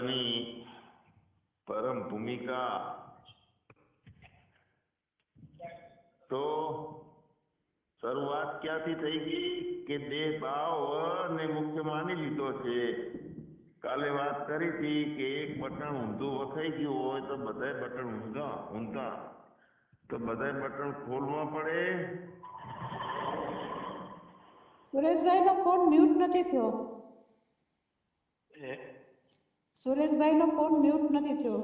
નિષ્ઠાની પરમ ભૂમિકા. તો શરૂઆત ક્યાંથી થઈ ગઈ કે દેહ ભાવ ને મુખ્ય માની લીધો છે? કાલે વાત કરી હતી કે એક બટન ઊંધું વખાઈ ગયું હોય તો બધાય બટન ઊંધા ઊંધા. તો બધાય બટન ખોલવા પડે. સુરેશભાઈનો ફોન મ્યુટ નથી થયો. સુરેશભાઈનો ફોન મ્યુટ નથી થયો.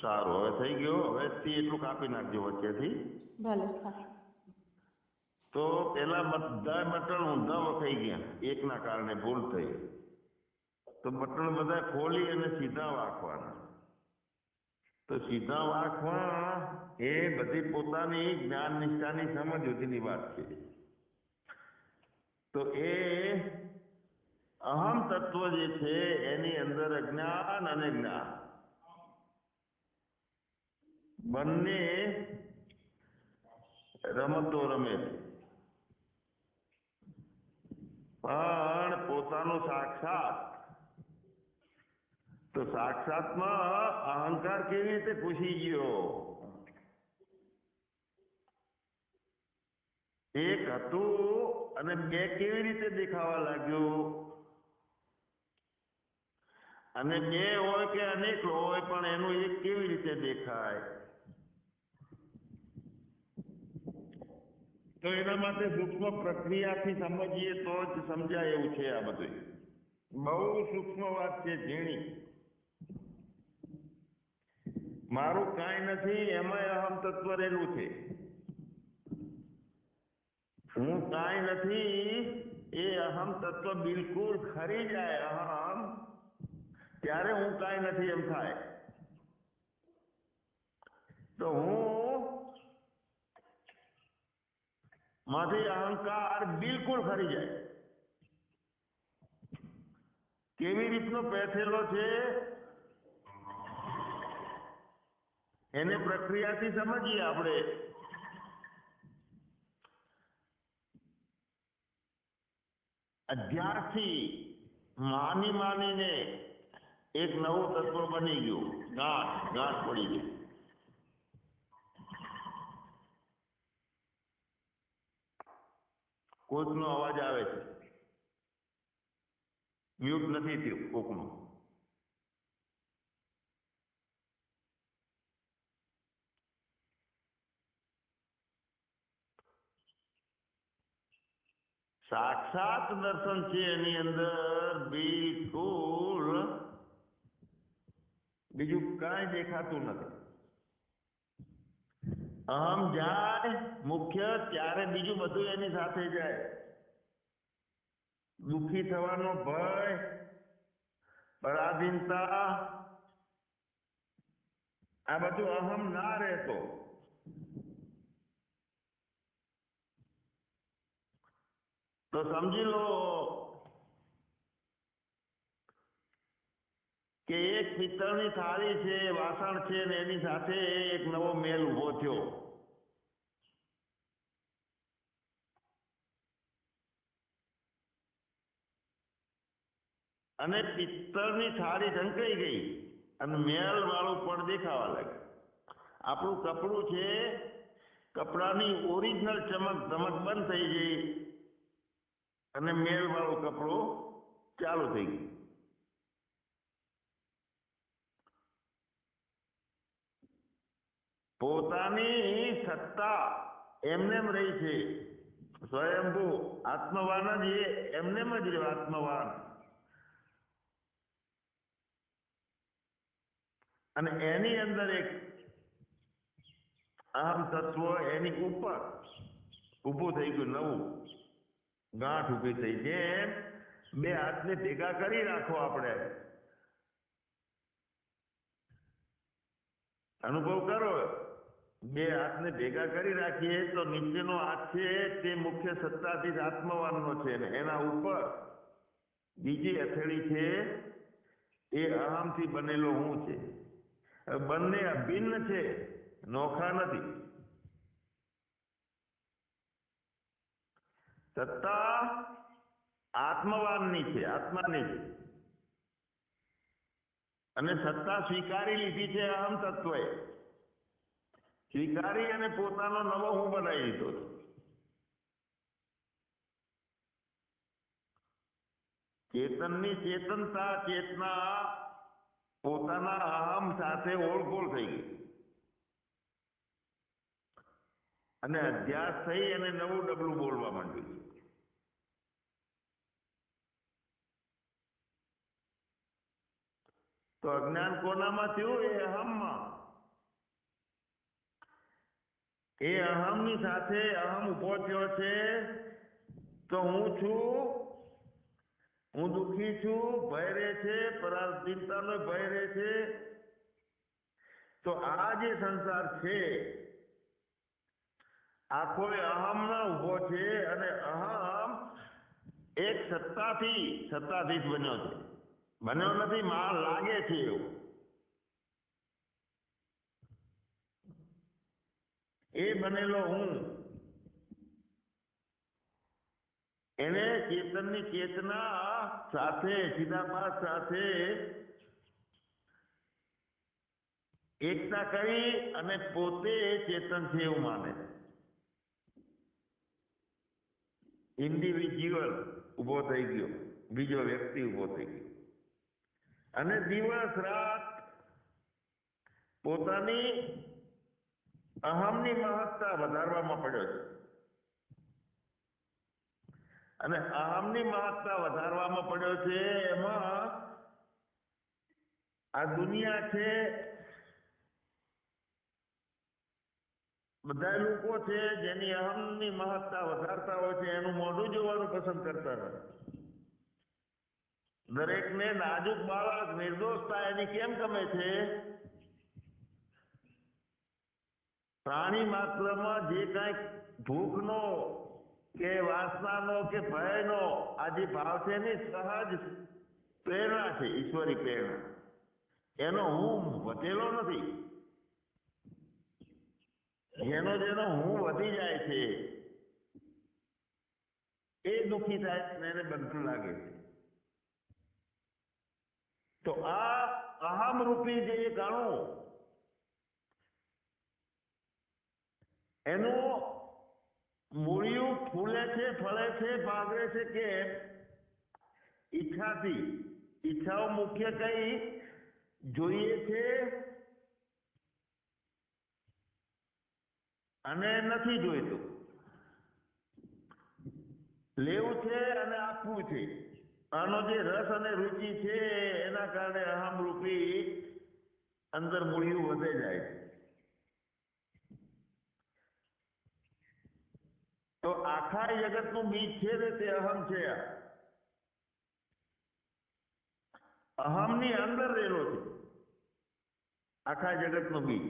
સારું હવે થઈ ગયો. હવે થી એટલું કાપી નાખજો વચ્ચેથી. ભલે તો પેલા બધા બટન ઊંધા વખાઈ ગયા. એકના કારણે ભૂલ થઈ. તો બટન બધા ખોલી અને સીધા વાંકવાના તો સીધા વાંકવા એ બધી પોતાની જ્ઞાન નિષ્ઠાની સમજ સુધીની વાત છે. તો એ અહમ તત્વ જે છે, એની અંદર અજ્ઞાન અને જ્ઞાન. બંને રમતો રમે પણ પોતાનો સાક્ષાત, તો સાક્ષાતમાં અહંકાર કેવી રીતે ઘૂસી ગયો? એક હતું અને બે કેવી રીતે દેખાવા લાગ્યું? અને બે હોય કે અનેક હોય, પણ એનું એક કેવી રીતે દેખાય? તો એના માટે સૂક્ષ્મ પ્રક્રિયાથી સમજીએ તો જ સમજાય એવું છે આ બધું. બહુ સૂક્ષ્મ વાત છે, ઝીણી. મારું કાંઈ નથી એમાં અહમ તત્વ રહેલું છે. હું કાંઈ નથી, એ અહમ તત્વ બિલકુલ ખરી જાય, અહમ ત્યારે હું કાંઈ નથી એમ થાય. તો હું માંથી અહંકાર બિલકુલ ખરી જાય. કેવી રીતનો પેથેલો છે? એને પ્રક્રિયાથી સમજીએ આપણે. અધ્યારથી માની માનીને એક નવું તત્વ બની ગયું. ગાંઠ ગાંઠ પડી ગઈ. કોઈકનો અવાજ આવે છે. મ્યુટ નથી થયું કોકનું. સાક્ષાત દર્શન છે એની અંદર. બિલકુલ. બીજું કાંઈ દેખાતું નથી અહમ જાય મુખ્ય ત્યારે બીજું બધું એની સાથે જાય દુઃખી થવાનો ભય પરાધીનતા આ બધું અહમ ના રહેતો। તો સમજી લો કે એક પિત્તળની થાળી છે, વાસણ છે ને એની સાથે એક નવો મેલ ઊભો થયો. અને પિત્તળની થાળી ઢંકાઈ ગઈ અને મેલ વાળું પણ દેખાવા લાગ્યું. આપણું કપડું છે, કપડાની ઓરિજિનલ ચમક ધમક બંધ થઈ ગઈ અને મેલ વાળું કપડું ચાલુ થઈ ગયું. પોતાની સત્તા એમનેમ રહી છે. સ્વયંભૂ આત્મવાન જ એ એમનેમ જ રહ્યો આત્મવાન. અને એની અંદર એક અહમ તત્વ એની ઉપર ઊભું થઈ ગયું નવું. ગાંઠ ઊભી થઈ જેમ બે હાથને ભેગા કરી રાખો આપણે. અનુભવ કરો. બે હાથને ભેગા કરી રાખીએ તો નીચેનો હાથ છે તે મુખ્ય સત્તાધીશ આત્મવાનનો છે ને એના ઉપર બીજી હથેળી છે એ અહમથી બનેલો હું છે. બંને અભિન્ન છે, નોખા નથી. સત્તા આત્મવાનની છે, આત્માની છે. અને સત્તા સ્વીકારી લીધી છે અહમ તત્વએ. સ્વીકારી અને પોતાનો નવો હું બનાવી દીધો છે. ચેતનની ચેતનતા, ચેતના પોતાના અહમ સાથે ઓળખોળ થઈ ગઈ. અને અધ્યાસ થઈ અને નવું ડબલું બોલવા માંડ્યું તો અજ્ઞાન કોનામાં થયું? એ અહમમાં એ અહમની સાથે અહમ ઊભો થયો છે તો હું છું હું દુઃખી છું ભય રહે છે પરાધીનતાનો ભય રહે છે. તો આ જે સંસાર છે આખો અહમ અહમમાં ઊભો છે અને અહમ એક સત્તાથી સત્તાધીશ બન્યો છે. બન્યો નથી માં લાગે છે એવું. એ બનેલો હું. એને ચેતનની ચેતના સાથે ચિદાભાસ સાથે એકતા કરી અને પોતે ચેતન છે એવું માને. ઇન્ડિવિજ્યુઅલ ઊભો થઈ ગયો. બીજો વ્યક્તિ ઊભો થઈ ગયો. અને દિવસ રાત પોતાની અહમની મહત્તા વધારવામાં પડ્યો છે. અને અહમની મહત્તા વધારવામાં પડ્યો છે એમાં આ દુનિયા છે બધા લોકો છે જેની અહમની મહત્તા વધારતા હોય છે, એનું મોઢું જોવાનું પસંદ કરતા નથી દરેકને નાજુક બાળક નિર્દોષતા એની કેમ ગમે છે? પ્રાણી માત્રમાં જે કાંઈક ભૂખનો કે વાસનાનો કે ભયનો આ ભાવ છે એની સહજ પ્રેરણા છે, ઈશ્વરી પ્રેરણા. એનો હું વધેલો નથી. જેનો જેનો હું વધી જાય છે, એ દુઃખી થાય છે એને બંધન લાગે છે. તો આ અહમ રૂપી જે કાણું એનું મૂળિયું ફૂલે છે, ફળે છે પાગરે છે કે ઈચ્છાથી. ઈચ્છાઓ મુખ્ય કઈ જોઈએ છે? અને નથી જોઈતું. લેવું છે અને આપવું છે. આનો જે રસ અને રુચિ છે, એના કારણે અહમ રૂપી અંદર મૂળિયું વધે જાય છે. તો આખા જગતનું બીજ છે તે અહમ છે અહમની અંદર રહેલો છે. આખા જગતનો બીજ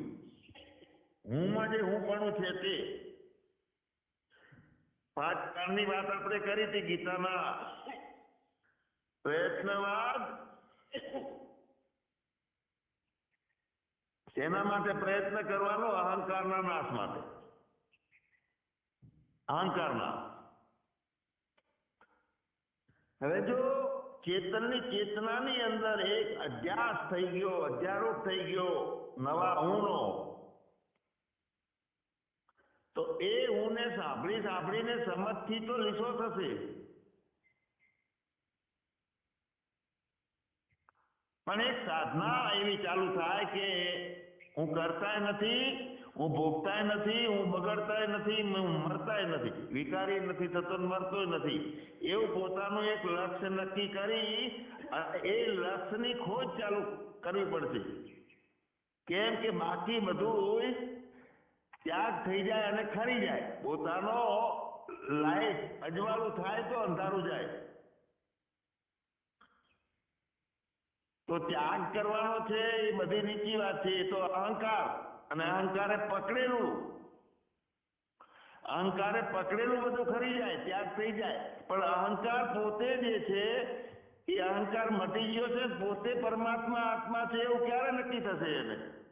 હુંમાં જે હુંપણું છે તે. પાંચ કાળની વાત આપણે કરી હતી ગીતાના પ્રયત્નવાદ. શેના માટે પ્રયત્ન કરવાનો? અહંકારના નાશ માટે. અહંકારના. હવે જો ચેતનની ચેતનાની અંદર એક અધ્યાસ થઈ ગયો, અધ્યારોપ થઈ ગયો, નવા હુંનો તો એ હુંને સાંભળી સાંભળીને સમજથી તો લીસો થશે. પણ એક સાધના એવી ચાલુ થાય કે હું કરતાય નથી હું ભોગતાય નથી, હું બગડતાય નથી, હું મરતાય નથી, વિકારી નથી થતો મરતોય નથી. એવું પોતાનું એક લક્ષ્ય નક્કી કરી એ લક્ષ્યની ખોજ ચાલુ કરવી પડશે. કેમ કે બાકી બધું ત્યાગ થઈ જાય અને ખરી જાય. પોતાનો લાઈફ અજવાળું થાય તો અંધારું જાય. તો ત્યાગ કરવાનો છે એ બધી નીચી વાત છે, એ તો અહંકાર. અને અહંકારે પકડેલું. અહંકારે પકડેલું બધું ખરી જાય, ત્યાગ થઈ જાય. પણ અહંકાર પોતે જે છે, એ અહંકાર મટી ગયો છે, પોતે પરમાત્મા આત્મા છે, એવું ક્યારે નક્કી થશે એને?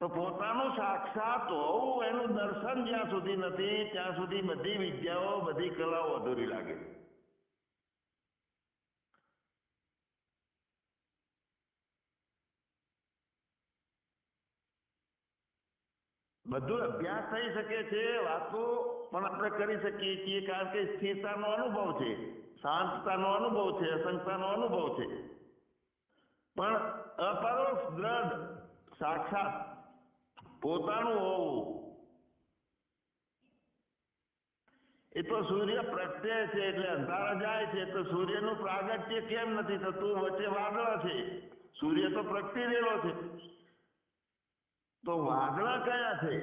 તો પોતાનું સાક્ષાત હોવું, એનું દર્શન જ્યાં સુધી નથી, ત્યાં સુધી બધી વિદ્યાઓ, બધી કલાઓ અધૂરી લાગે. છે બધું અભ્યાસ થઈ શકે છે, વાતો પણ આપણે કરી શકીએ છીએ, કારણ કે સ્થિરતાનો અનુભવ છે, શાંતતાનો અનુભવ છે, અસંગતાનો અનુભવ છે. પણ અપરોક્ષ દ્રઢ સાક્ષાત પોતાનું હોવું એ તો સૂર્ય પ્રત્યય છે, એટલે અંધારા જાય છે, તો સૂર્યનું પ્રાગટ્ય કેમ નથી થતું? વચ્ચે વાદળ છે. સૂર્ય તો પ્રગટી રહેલો છે. તો વાદળા કયા છે?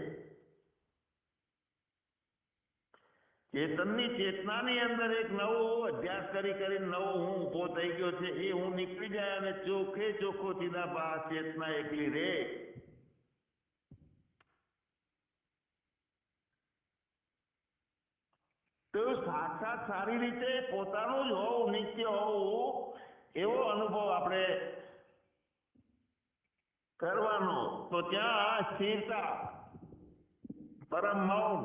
ચેતનની ચેતનાની અંદર એક નવો અભ્યાસ કરી કરીને નવો હું ઊભો થઈ ગયો છે, એ હું નીકળી જાય અને ચોખે ચોખ્ખો સીધા પા ચેતના એકલી રે. તો સાક્ષાત સારી રીતે પોતાનું જ હોવું, નિત્ય હોવું, એવો અનુભવ આપણે કરવાનો. તો ત્યાં સ્થિરતા. પરમ મૌન.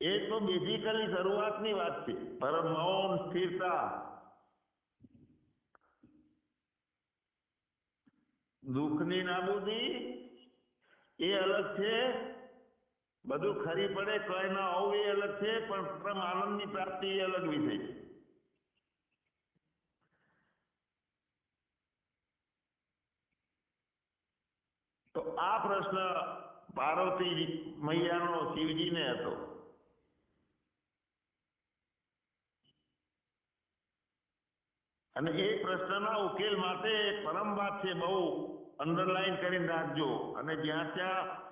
એ તો બેઝિકલી શરૂઆતની વાત છે. પરમ મૌન, સ્થિરતા. દુઃખની નાબૂદી એ અલગ છે. બધું ખરી પડે, કઈ ના હોવું એ અલગ છે, પણ પરમ આનંદની પ્રાપ્તિ એ અલગ વિષય છે તો આ પ્રશ્ન પાર્વતી મૈયાનો શિવજીને હતો. અને એ પ્રશ્નના ઉકેલ માટે પરમ વાત છે બહુ અંડરલાઈન કરીને રાખજો. અને જ્યાં ત્યાં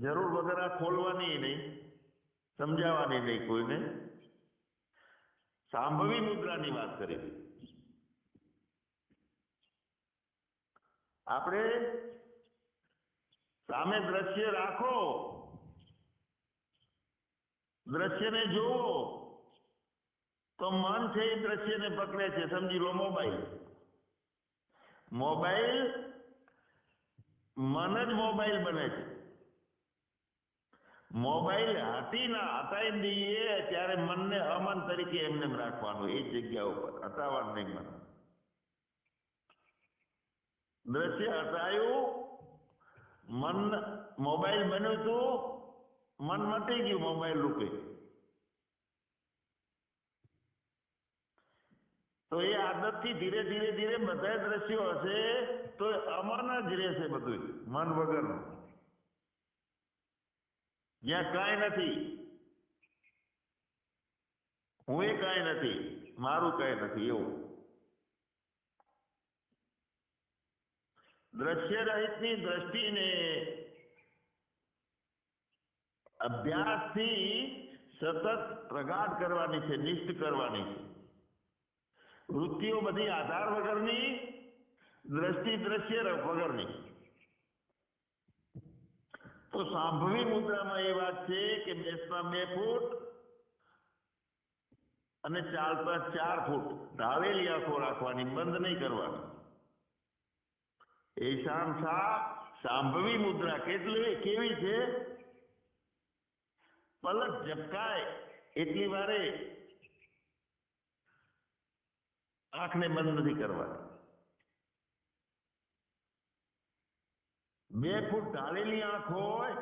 જરૂર વગેરે ખોલવાની નહીં, સમજાવવાની નહીં કોઈને. સાંભવી મુદ્રાની વાત કરી. આપણે સામે દ્રશ્ય રાખો. દ્રશ્યને જુઓ. તો મન છે એ દ્રશ્યને પકડે છે. સમજી લો મોબાઈલ. મોબાઈલ મન જ મોબાઈલ બને છે. મોબાઈલ હાથીના હટાવી દઈએ ત્યારે મનને અમન તરીકે એમને રાખવાનું. એ જગ્યા ઉપર. હટાવવાનું નહીં મન. દ્રશ્ય હટાયું. મન મોબાઈલ બન્યું હતું મન મટી ગયું મોબાઈલ રૂપે. તો એ આદતથી ધીરે ધીરે ધીરે બધા દ્રશ્યો હશે, તો અમન જ રહેશે બધું. મન વગરનું. જ્યાં કાંઈ નથી. હું એ કાંઈ નથી, મારું કાંઈ નથી, એવું. દ્રશ્ય રહિતની દ્રષ્ટિને અભ્યાસથી સતત પ્રગાઢ કરવાની છે, નિષ્ઠ કરવાની છે. વૃત્તિઓ બધી આધાર વગરની, દ્રષ્ટિ દ્રશ્ય વગરની. તો સાંભવી મુદ્રામાં એ વાત છે કે બેસતા બે ફૂટ અને ચાલતા ચાર ફૂટ. ધાવેલી આંખો રાખવાની, બંધ નહીં કરવાની. ઈશાન શાહ સાંભવી મુદ્રા કેટલી કેવી છે પલક ઝપકાય એટલી વારે આંખને બંધ નથી કરવાની બે ફૂટ ઢાળેલી આંખ હોય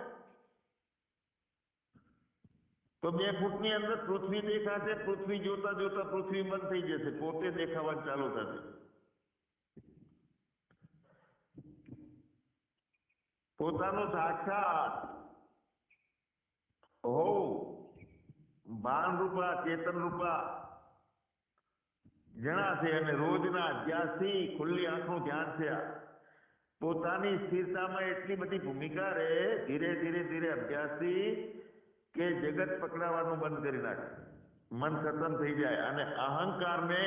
તો બે ફૂટની અંદર પૃથ્વી દેખાશે પૃથ્વી જોતા જોતા પૃથ્વી બંધ થઈ જશે પોતે દેખાવા ચાલુ થશે પોતાનું સાક્ષાત હોવું ભાન રૂપા ચેતન રૂપા જણાશે અને રોજના અભ્યાસથી ખુલ્લી આંખનું ધ્યાન છે આ પોતાની સ્થિરતામાં એટલી બધી ભૂમિકા રહે ધીરે ધીરે ધીરે અભ્યાસથી કે જગત પકડાવાનું બંધ કરી નાખે મન ખતમ થઈ જાય અને અહંકારને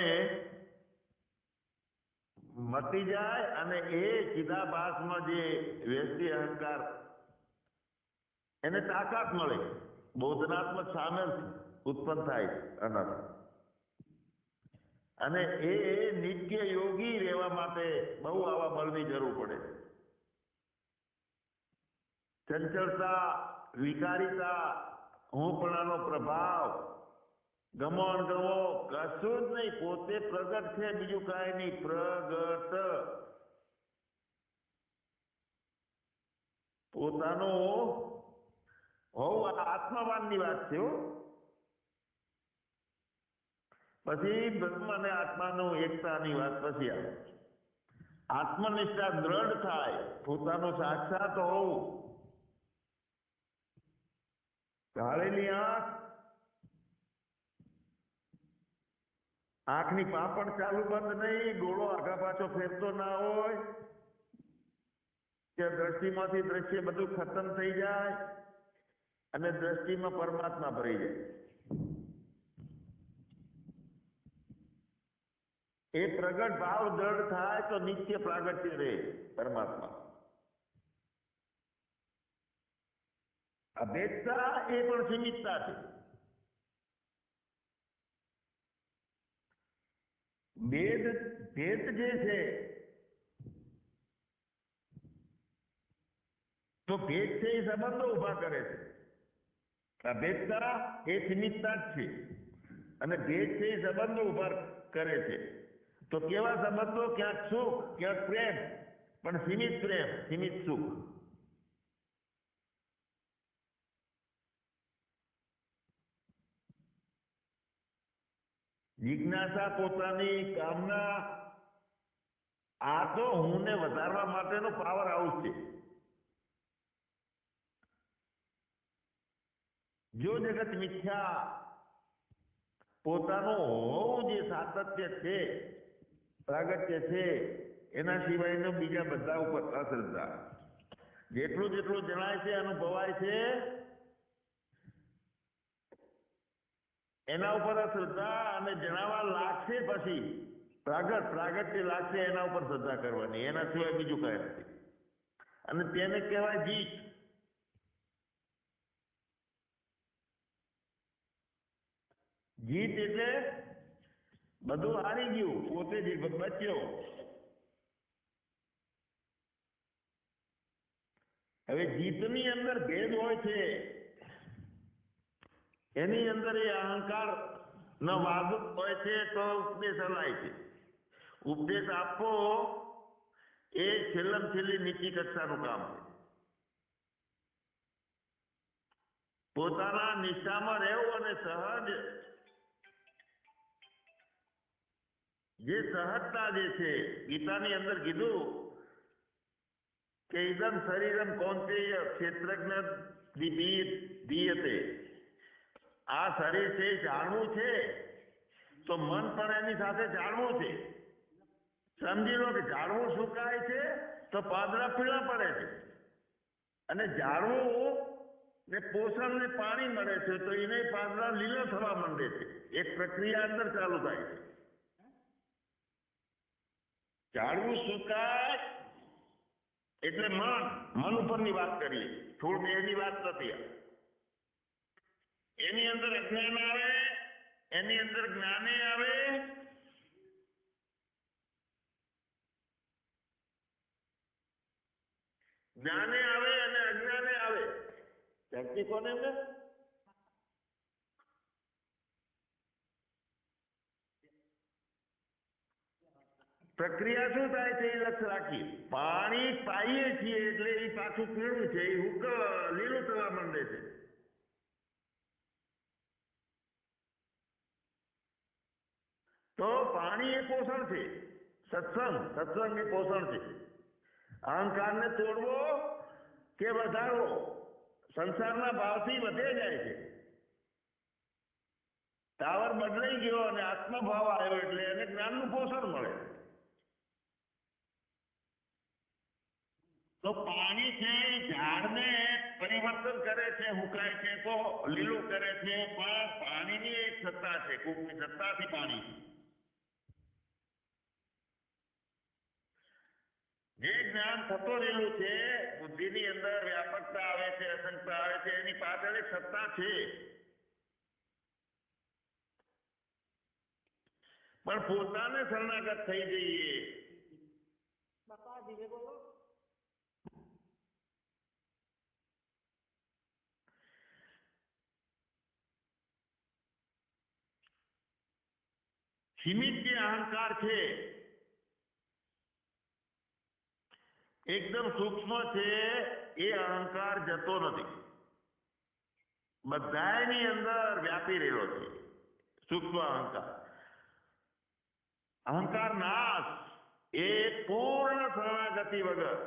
મટી જાય અને એ ચિદાભાસમાં જે વ્યક્તિ અહંકાર એને તાકાત મળે. બોધનાત્મક સામેલ ઉત્પન્ન થાય અનર્થ અને એ નિત્ય યોગી રહેવા માટે બહુ આવા બળની જરૂર પડે ચંચળતા, વિકારિતા હુંપણાનો પ્રભાવ ગમો અણગમો કશું જ નહીં, પોતે પ્રગટ છે, બીજું કાંઈ નહીં. પ્રગટ. પોતાનું હોવ આત્મવાનની વાત છે પછી બ્રહ્મ અને આત્માનો એકતાની વાત પછી આવે. આત્મનિષ્ઠા દ્રઢ થાય, પોતાનું સાક્ષાત હોવું. કાળેલી આંખ આંખની પાપણ ચાલુ બંધ નહીં, ગોળો આગા પાછો ફેરતો ના હોય. કે દ્રષ્ટિમાંથી દ્રશ્ય બધું ખતમ થઈ જાય અને દ્રષ્ટિમાં પરમાત્મા ભરી જાય. એ પ્રગટ ભાવ દ્રઢ થાય તો નિત્ય પ્રાગટ્ય રહે પરમાત્મા. અભેદતા એ પણ સીમિતતા છે. ભેદ ભેદ જે છે, તો ભેદ છે એ સંબંધો ઊભા કરે છે. ભેદતા એ સીમિતતા જ છે. અને ભેદ છે એ સંબંધો ઊભા કરે છે. તો કેવા સંબંધો? ક્યાંક સુખ, ક્યાંક પ્રેમ. પણ સીમિત પ્રેમ, સીમિત સુખ. જિજ્ઞાસા પોતાની કામના આ તો હુંને વધારવા માટેનો પાવર હાઉસ છે. જો જગત મિથ્યા પોતાનું હોવું જે સાતત્ય છે પ્રાગત્ય છે, એના સિવાયનો બીજા બધા ઉપર અશ્રદ્ધા. જેટલું જેટલું જણાય છે, અનુભવાય છે એના ઉપર શ્રદ્ધા અને જણાવવા લાગશે પછી. પ્રાગટ, પ્રાગટ્ય લાગશે એના ઉપર શ્રદ્ધા કરવાની. એના સિવાય બીજું કઈ નથી. અને તેને કહેવાય જીત. જીત એટલે બધું હારી ગયું. પોતે જ બચ્યો. હવે જીતની અંદર ભેદ હોય છે. એની અંદર એ અહંકાર નો વાદ હોય છે તો ઉપદેશ અલાય છે. ઉપદેશ આપવો એ છેલ્લમ છેલ્લી નીચી કક્ષાનું કામ છે. પોતાના નિષ્ઠામાં રહેવું અને સહજ જે સહજતા જે છે, ગીતાની અંદર કીધું કે ઇદમ શરીરમ કૌંતેય ક્ષેત્રજ્ઞ દીયતે. આ શરીર છે જાણવું છે? તો મન પણ એની સાથે જાણવું છે. સમજી લો કે જાણવું સુકાય છે? તો પાદરા પીળા પડે છે. અને જાણવું ને પોષણ ને પાણી મળે છે, તો એને પાદરા લીલો થવા માંડે છે. એક પ્રક્રિયા અંદર ચાલુ થાય છે. જાણવું સુકાય એટલે મન મન ઉપરની વાત કરીએ. થોડું એની વાત નથી. આ એની અંદર અજ્ઞાન આવે, એની અંદર જ્ઞાને આવે. જ્ઞાને આવે અને અજ્ઞાને આવે. ધરતી કોને અંદર? પ્રક્રિયા શું થાય છે એ લક્ષ રાખી. પાણી પાઈએ છીએ એટલે એ પાછું પીળું છે, એ હુક લીલું થવા માંડે છે. તો પાણી એ પોષણ છે. સત્સંગ સત્સંગ એ પોષણ છે. અહંકારને તોડવો કે વધારવો, સંસારના ભાવથી વધે જાય છે. ટાવર બદલાઈ ગયો અને આત્મભાવ આવ્યો એટલે એને જ્ઞાનનું પોષણ મળે. તો પાણી છે ઝાડને પરિવર્તન કરે છે, હુકાય છે, તો લીલું કરે છે, પણ પાણીની એક સત્તા છે, કૂકની સત્તાથી પાણી જે જ્ઞાન થતો લીલું છે બુદ્ધિની અંદર વ્યાપકતા આવે છે અસંગતા આવે છે એની પાછળ એક સત્તા છે. પણ પોતાને શરણાગત થઈ જઈએ. બાપા ધીરે બોલો. સીમિત જે અહંકાર છે? એકદમ સૂક્ષ્મ છે, એ અહંકાર જતો નથી. બધાની અંદર વ્યાપી રહ્યો છે, સૂક્ષ્મ અહંકાર. અહંકાર નાશ એ પૂર્ણ શરણાગતિ વગર,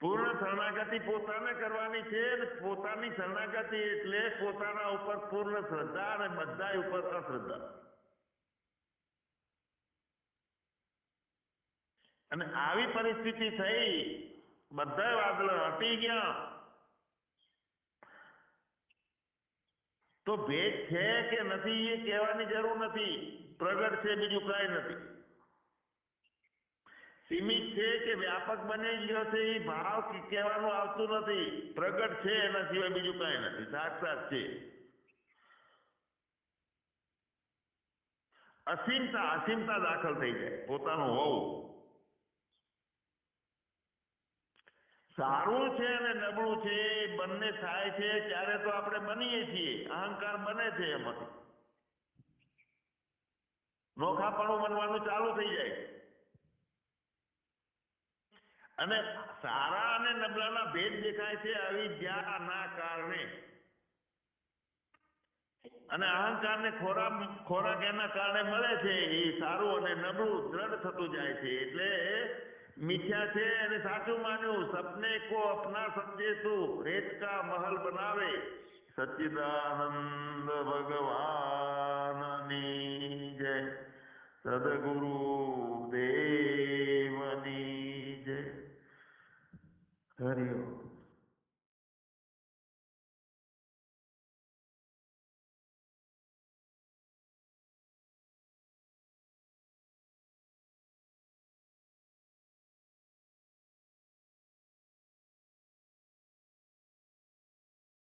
પૂર્ણ શરણાગતિ પોતાને કરવાની છે અને પોતાની શરણાગતિ એટલે પોતાના ઉપર પૂર્ણ શ્રદ્ધા અને બધા ઉપર અશ્રદ્ધા. અને આવી પરિસ્થિતિ થઈ બધા વાદળો હટી ગયા. તો ભેદ છે કે નથી એ કહેવાની જરૂર નથી. પ્રગટ છે બીજું કઈ નથી. સીમિત છે કે વ્યાપક બની ગયો છે એ ભાવ કહેવાનું આવતું નથી. પ્રગટ છે એના સિવાય બીજું કઈ નથી. સાક્ષાત છે. અસીમતા અસીમતા દાખલ થઈ જાય. પોતાનું હોવું. સારું છે અને નબળું છે, એ બંને થાય છે ત્યારે તો આપણે બનીએ છીએ, અહંકાર બને છે એમાંથી. નોખાપણું બનવાનું ચાલુ થઈ જાય. અને સારા અને નબળાના ભેદ દેખાય છે અવિદ્યાના કારણે. અને અહંકારને ખોરાક ખોરાક એના કારણે મળે છે, એ સારું અને નબળું દ્રઢ થતું જાય છે, એટલે મીઠા છે અને સાચું માન્યું સપને કો અપના સમજે તું રેત કા મહલ બનાવે. સચ્ચિદાનંદ ભગવાનની જય. સદગુરુ દેવની જય. હરિઓમ